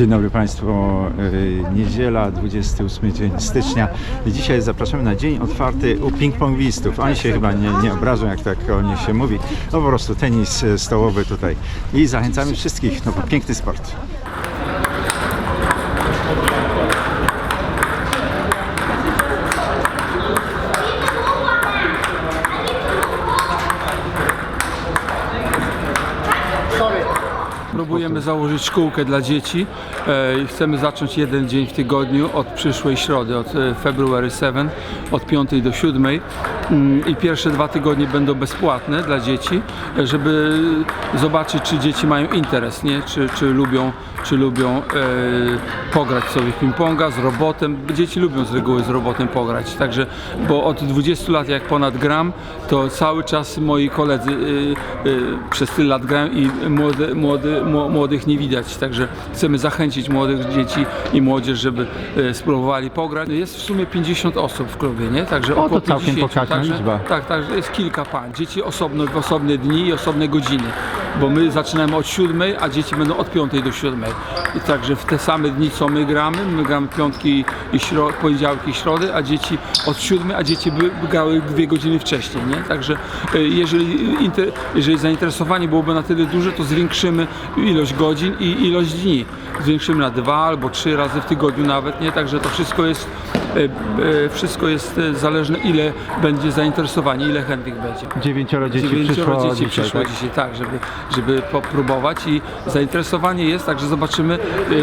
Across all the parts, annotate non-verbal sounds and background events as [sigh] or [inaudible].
Dzień dobry Państwu. Yy, Niedziela, 28 dzień stycznia. Dzisiaj zapraszamy na dzień otwarty u ping-pongistów. Oni się chyba nie, nie obrażą, jak tak o nich się mówi. No po prostu tenis e, stołowy tutaj. I zachęcamy wszystkich. No piękny sport. Założyć szkółkę dla dzieci e, i chcemy zacząć jeden dzień w tygodniu od przyszłej środy, od e, February 7, od 5 do 7 Mm, i pierwsze dwa tygodnie będą bezpłatne dla dzieci, e, żeby zobaczyć czy dzieci mają interes, nie? Czy, czy lubią, czy lubią e, pograć sobie w ping-ponga z robotem. Dzieci lubią z reguły z robotem pograć, także bo od 20 lat jak ponad gram, to cały czas moi koledzy y, y, przez tyle lat grają i młody, mło- młodych nie widać, także chcemy zachęcić młodych dzieci i młodzież, żeby y, spróbowali pograć. Jest w sumie 50 osób w klubie, nie? Także to około całkiem 50, pokaźna także, liczba. Tak, także jest kilka pań. Dzieci osobno, w osobne dni i osobne godziny, bo my zaczynamy od 7, a dzieci będą od 5 do 7. I także w te same dni co my gramy, my gramy piątki i śro, poniedziałki i środy, a dzieci od 7, a dzieci by, grały dwie godziny wcześniej, nie? Także y, jeżeli, inter, jeżeli zainteresowanie byłoby na tyle duże, to zwiększymy ilość godzin i ilość dni. Zwiększymy na dwa albo trzy razy w tygodniu nawet, nie? Także to wszystko jest wszystko jest y, zależne ile będzie zainteresowanie, ile chętnych będzie. Dziewięcioro dzieci Dziewięcioro przyszło dzieci dzisiaj, przyszło tak? dzisiaj, tak, żeby, żeby popróbować i zainteresowanie jest, także zobaczymy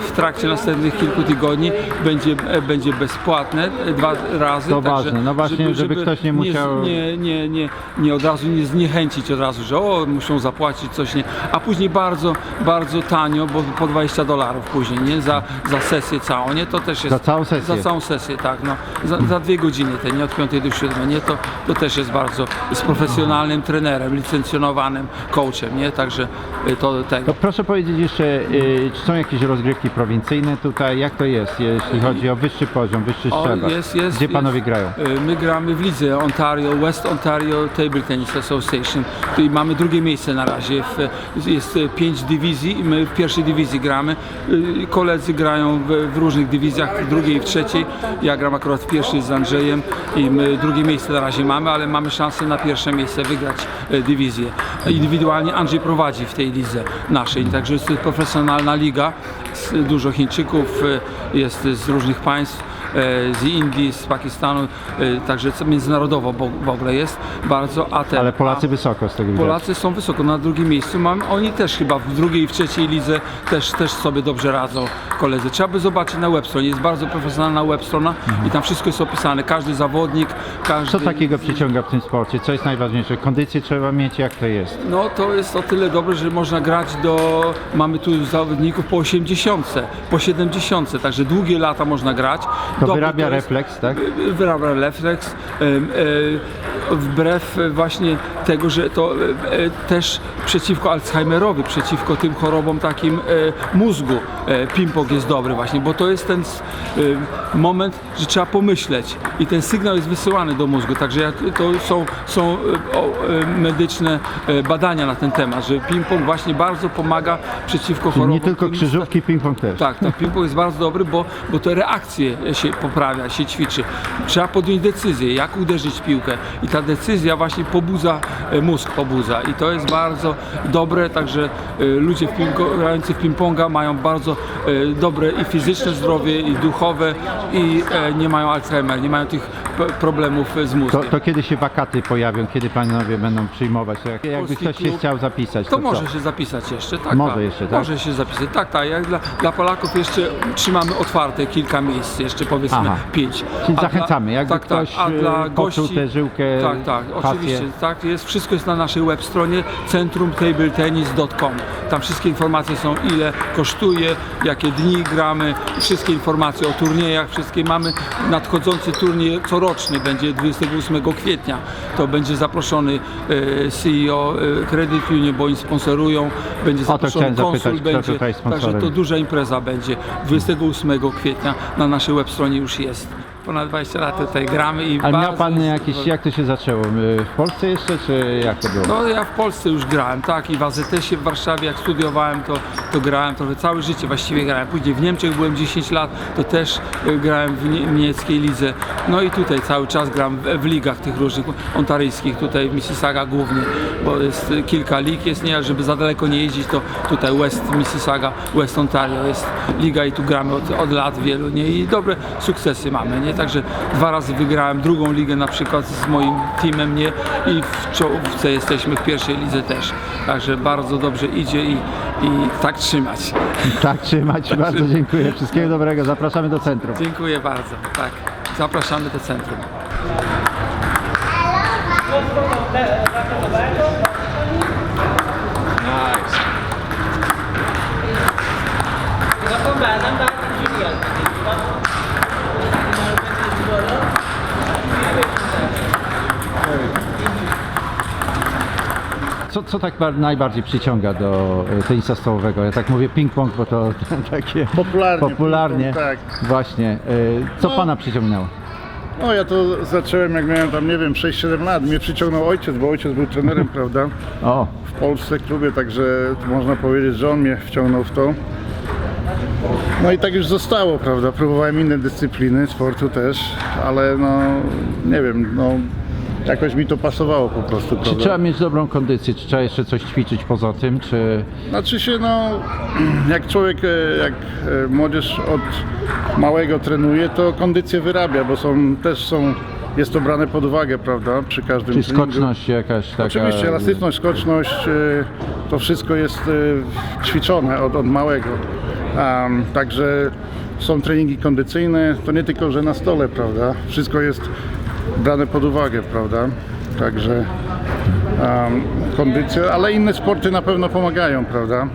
w trakcie następnych kilku tygodni będzie, e, będzie bezpłatne e, dwa razy. To także, ważne, no właśnie, żeby ktoś nie musiał- Nie, nie, nie, nie od razu nie zniechęcić od razu, że o, muszą zapłacić coś, nie, a później bardzo, bardzo tanio, bo po 20 dolarów później, nie, za, za sesję całą, nie, to też jest... Za całą sesję? Za całą sesję, tak, no, za, za dwie godziny te, nie, od 5 do 7, nie, to, to też jest bardzo, z profesjonalnym trenerem, licencjonowanym coachem, nie, także y, to tego. To proszę powiedzieć jeszcze, y, czy są jakieś rozgrywki prowincyjne tutaj? Jak to jest, jeśli chodzi o wyższy poziom, wyższy szczebel? jest, jest, Gdzie panowie jest. grają? Y, My gramy w lidze Ontario, West Ontario Table Tennis Association. Tutaj mamy drugie miejsce na razie. W, jest pięć dywizji i my w pierwszej dywizji gramy. Koledzy grają w, w różnych dywizjach, w drugiej i w trzeciej. Ja gram akurat w pierwszej z Andrzejem i my drugie miejsce na razie mamy, ale mamy szansę na pierwsze miejsce wygrać y, dywizję. Indywidualnie Andrzej prowadzi w tej lidze naszej, także jest to profesjonalna liga. Dużo Chińczyków y, jest z różnych państw e, z Indii, z Pakistanu, e, także co międzynarodowo w ogóle jest bardzo, a te, Ale Polacy a wysoko z tego widać. Polacy są wysoko, na drugim miejscu mam, oni też chyba w drugiej i w trzeciej lidze też, też sobie dobrze radzą koledzy. Trzeba by zobaczyć na webstronie, jest bardzo profesjonalna webstrona i tam wszystko jest opisane, każdy zawodnik, każdy... Co takiego przyciąga w tym sporcie? Co jest najważniejsze? Kondycję trzeba mieć, jak to jest? No to jest o tyle dobre, że można grać do, mamy tu zawodników po 80, po 70, także długie lata można grać. To Dobry wyrabia jest- refleks, tak? wyrabia refleks e, wbrew e, właśnie tego, że to e, też przeciwko Alzheimerowi, przeciwko tym chorobom takim mózgu ping-pong jest dobry właśnie, bo to jest ten moment, że trzeba pomyśleć i ten sygnał jest wysyłany do mózgu, także to są, są medyczne badania na ten temat, że ping-pong właśnie bardzo pomaga przeciwko Czyli chorobom. nie tylko krzyżówki, ping-pong też. tak, tak. Ping-pong jest bardzo dobry, bo, bo te reakcje się poprawia, się ćwiczy. Trzeba podjąć decyzję, jak uderzyć piłkę. I ta decyzja właśnie pobudza, e, mózg pobudza. I to jest bardzo dobre, także e, ludzie w ping- grający w ping-ponga mają bardzo e, dobre i fizyczne zdrowie, i duchowe, i nie mają Alzheimer, nie mają tych problemów e, z To, mózgiem. to kiedy się wakaty pojawią? Kiedy panowie będą przyjmować? To Jak, jakby ktoś się klub. chciał zapisać, To to, może co? się zapisać jeszcze, tak? Może tak. jeszcze, tak? Może się zapisać, tak, tak. Jak dla, dla Polaków jeszcze trzymamy otwarte kilka miejsc, jeszcze powiedzmy Aha. pięć. Czyli A zachęcamy, jakby tak, tak, ktoś a dla e, gości, tę żyłkę, Tak, tak, pasję. oczywiście, tak jest. Wszystko jest na naszej web stronie centrumtabletennis.com. Tam wszystkie informacje są, ile kosztuje, jakie dni gramy, wszystkie informacje o turniejach, wszystkie mamy. Nadchodzący turniej coroczny będzie 28 kwietnia. To będzie zaproszony e, CEO e, Credit Union, bo oni sponsorują. Będzie zaproszony zapytać, konsul, będzie. Także to duża impreza będzie 28 kwietnia na naszej web stronie już jest. Ponad 20 lat tutaj gramy i Ale miał bardzo pan jak to się zaczęło? Y, W Polsce jeszcze, czy jak to było? No ja w Polsce już grałem, tak, i w AZS-ie w Warszawie jak studiowałem, to, to grałem trochę, całe życie właściwie grałem. Później w Niemczech byłem 10 lat, to też y, grałem w nie- niemieckiej lidze. No i tutaj cały czas gram w, w ligach tych różnych ontaryjskich, tutaj w Mississauga głównie, bo jest kilka lig, jest nie, żeby za daleko nie jeździć, to tutaj West Mississauga, West Ontario jest liga i tu gramy od, od lat wielu, nie, i dobre sukcesy mamy, nie, także dwa razy wygrałem drugą ligę na przykład z moim teamem, nie, i w czołówce jesteśmy w pierwszej lidze też, także bardzo dobrze idzie i, i tak trzymać. Tak, trzymać. Bardzo dziękuję. Wszystkiego dobrego. Zapraszamy do centrum. Dziękuję bardzo, tak, zapraszamy do centrum. Co, co tak bar- najbardziej przyciąga do y, tenisa stołowego? Ja tak mówię ping-pong, bo to [laughs] takie Popularnie, popularnie. tak. Właśnie. Y, Co No. pana przyciągnęło? No ja to zacząłem jak miałem tam, nie wiem, 6-7 lat. Mnie przyciągnął ojciec, bo ojciec był trenerem, [laughs] prawda, O, w Polsce klubie, także można powiedzieć, że on mnie wciągnął w to. No i tak już zostało, prawda. Próbowałem inne dyscypliny, sportu też, ale no nie wiem, no jakoś mi to pasowało po prostu, czy prawda. trzeba mieć dobrą kondycję? Czy trzeba jeszcze coś ćwiczyć poza tym? Czy Znaczy się, no, [clears throat] jak człowiek, e, jak e, młodzież od małego trenuje, to kondycję wyrabia, bo są, też są, jest to brane pod uwagę, prawda, przy każdym czy treningu. skoczność jakaś taka? Oczywiście, elastyczność, skoczność, e, to wszystko jest ćwiczone od, od małego. Am, także są treningi kondycyjne, to nie tylko, że na stole, prawda, wszystko jest brane pod uwagę, prawda, także um, kondycja, ale inne sporty na pewno pomagają, prawda.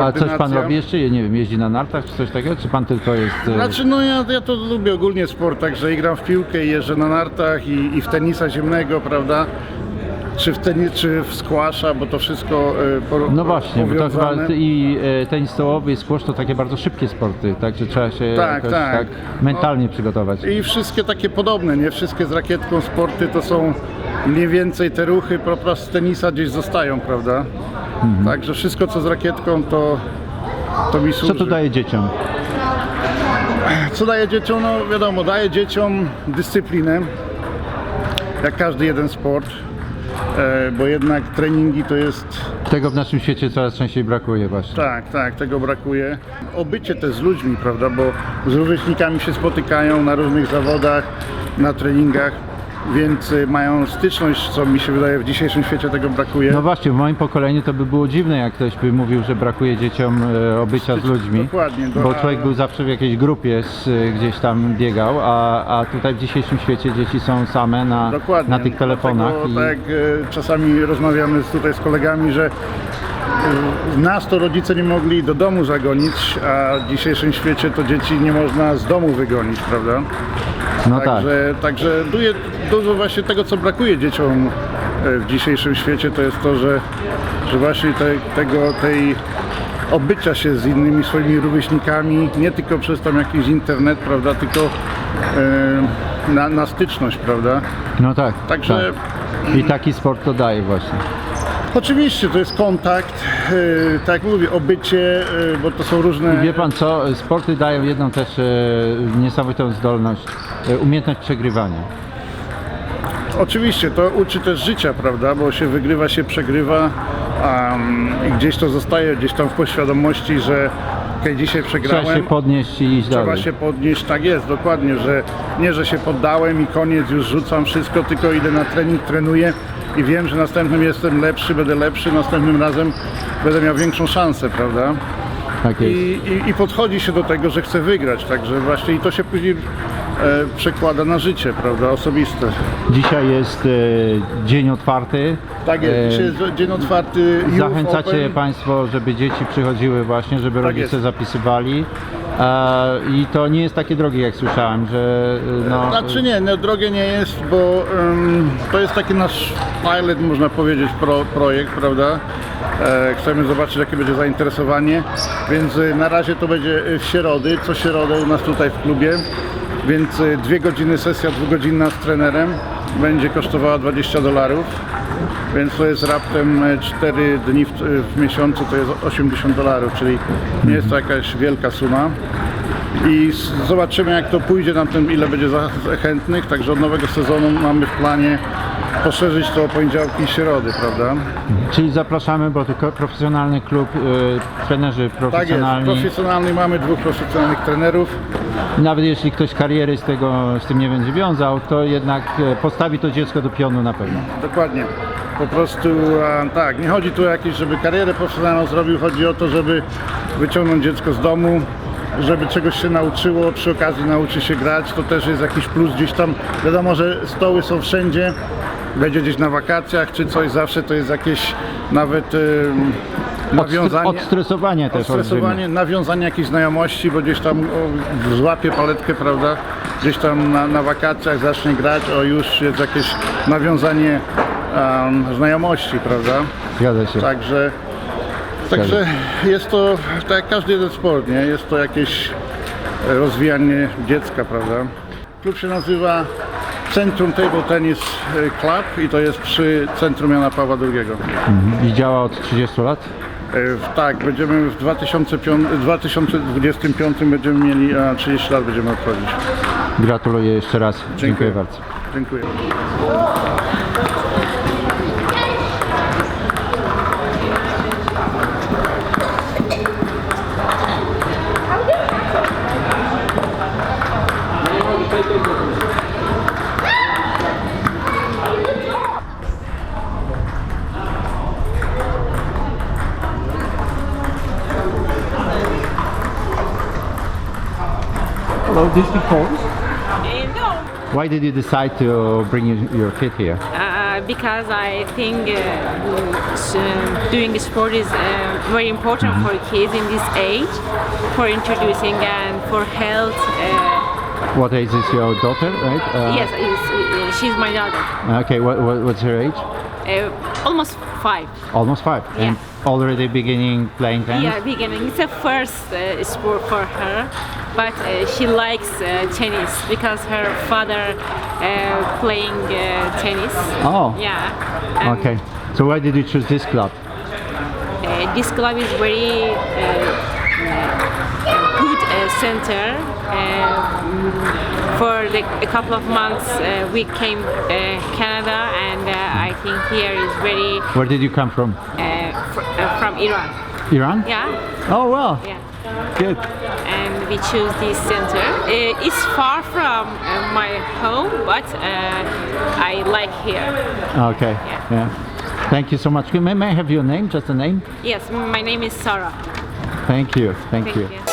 A coś pan robi jeszcze? Ja nie wiem, jeździ na nartach czy coś takiego? Czy pan tylko jest... y, Znaczy, no ja, ja to lubię ogólnie sport, także i gram w piłkę, i jeżdżę na nartach i, i w tenisa ziemnego, prawda? Czy w, teni, czy w squasha, bo to wszystko po, No właśnie, bo to chyba powiązane. i e, tenis stołowy i squash to takie bardzo szybkie sporty, także trzeba się Tak, jakoś tak. tak mentalnie przygotować. I wszystkie takie podobne, nie? Wszystkie z rakietką sporty to są mniej więcej te ruchy po prostu z tenisa gdzieś zostają, prawda? Także wszystko co z rakietką to, to mi Co służy. to daje dzieciom? Co daje dzieciom? No wiadomo, daje dzieciom dyscyplinę, jak każdy jeden sport, e, bo jednak treningi to jest Tego w naszym świecie coraz częściej brakuje właśnie. Tak, tak, tego brakuje. Obycie też z ludźmi, prawda, bo z rówieśnikami się spotykają na różnych zawodach, na treningach, więc y, mają styczność, co mi się wydaje w dzisiejszym świecie tego brakuje. No właśnie, w moim pokoleniu to by było dziwne, jak ktoś by mówił, że brakuje dzieciom e, obycia z ludźmi. Dokładnie, do- Bo człowiek był zawsze w jakiejś grupie, z, e, gdzieś tam biegał, a, a tutaj w dzisiejszym świecie dzieci są same na, Dokładnie. na tych telefonach. Dlatego, i- tak jak e, czasami rozmawiamy tutaj z kolegami, że nas to rodzice nie mogli do domu zagonić, a w dzisiejszym świecie to dzieci nie można z domu wygonić, prawda? no tak. Także, także dużo, właśnie tego, co brakuje dzieciom e, w dzisiejszym świecie, to jest to, że, że właśnie te, tego, tej obycia się z innymi swoimi rówieśnikami, nie tylko przez tam jakiś internet, prawda, tylko e, na, na styczność, prawda. No tak. Także- tak. I taki sport to daje właśnie. Oczywiście to jest kontakt, e, tak jak mówię, obycie, e, bo to są różne... Wie pan co, sporty dają jedną też e, niesamowitą zdolność, umiejętność przegrywania. Oczywiście, to uczy też życia, prawda, bo się wygrywa, się przegrywa um, i gdzieś to zostaje gdzieś tam w poświadomości, że okej, dzisiaj Trzeba przegrałem, się podnieść i iść trzeba dalej. się podnieść, tak jest, dokładnie, że nie, że się poddałem i koniec, już rzucam wszystko, tylko idę na trening, trenuję i wiem, że następnym jestem lepszy, będę lepszy, następnym razem będę miał większą szansę, prawda? Tak jest. I, i, i podchodzi się do tego, że chce wygrać, także właśnie i to się później e, przekłada na życie, prawda, osobiste. Dzisiaj jest e, dzień otwarty. Tak jest, E, dzisiaj jest dzień otwarty Zachęcacie. Państwo, żeby dzieci przychodziły właśnie, żeby rodzice Tak jest. zapisywali. I to nie jest takie drogie, jak słyszałem, że e, no, Znaczy nie, no, drogie nie jest, bo em, to jest taki nasz pilot, można powiedzieć, pro, projekt, prawda? E, chcemy zobaczyć, jakie będzie zainteresowanie, więc e, na razie to będzie e, w środy, co środę u nas tutaj w klubie. Więc dwie godziny sesja dwugodzinna z trenerem będzie kosztowała 20 dolarów. Więc to jest raptem 4 dni w, w miesiącu, to jest 80 dolarów, czyli nie jest to jakaś wielka suma. I zobaczymy jak to pójdzie na tym, ile będzie chętnych. Także od nowego sezonu mamy w planie poszerzyć to o poniedziałki i środy, prawda? Czyli zapraszamy, bo to ko- profesjonalny klub, y, trenerzy Tak jest. profesjonalni. Profesjonalny mamy dwóch profesjonalnych trenerów. Nawet jeśli ktoś kariery z, tego, z tym nie będzie wiązał, to jednak e, postawi to dziecko do pionu na pewno. Dokładnie. Po prostu a, tak, nie chodzi tu o jakieś, żeby karierę profesjonalną zrobił, chodzi o to, żeby wyciągnąć dziecko z domu, żeby czegoś się nauczyło, przy okazji nauczy się grać, to też jest jakiś plus gdzieś tam. Wiadomo, że stoły są wszędzie, będzie gdzieś na wakacjach czy coś, zawsze to jest jakieś nawet y, nawiązanie. Odstresowanie też Stresowanie, nawiązanie jakiejś znajomości, bo gdzieś tam o, złapie paletkę, prawda? Gdzieś tam na, na wakacjach zacznie grać, o już jest jakieś nawiązanie em, znajomości, prawda? Zgadza się. Także, także jest to tak jak każdy jeden sport, nie? Jest to jakieś e, rozwijanie dziecka, prawda? Klub się nazywa Centrum Table Tennis Club i to jest przy Centrum Jana Pawła II. I działa od 30 lat? E, Tak, będziemy w 2005, 2025 będziemy mieli, a 30 lat będziemy obchodzić. Gratuluję jeszcze raz. Dziękuję, bardzo. Dziękuję. This. Uh, no, Why did you decide to bring your, your kid here? uh, because I think uh, uh, doing sport is uh, very important for kids in this age, for introducing and for health. Uh, What age is your daughter, right? Uh, yes, is, uh, she's my daughter, Okay, what, what, what's her age? uh, almost five. Almost five. And already beginning playing tennis? Yeah, beginning. It's a first uh, sport for her, but uh, she likes uh, tennis because her father uh, playing uh, tennis. Oh, Yeah. okay. So why did you choose this club? This club is very center. Uh, for the, a couple of months, uh, we came uh, Canada, and uh, I think here is very Where did you come from? uh, fr- uh, from Iran. Iran? Yeah, Oh, well, yeah. good. And we choose this center. Uh, it's far from uh, my home, but uh, I like here. Okay, Yeah. yeah. Thank you so much. May, may I have your name, just a name? Yes, my name is Sarah. Thank you, thank, Thank you. you.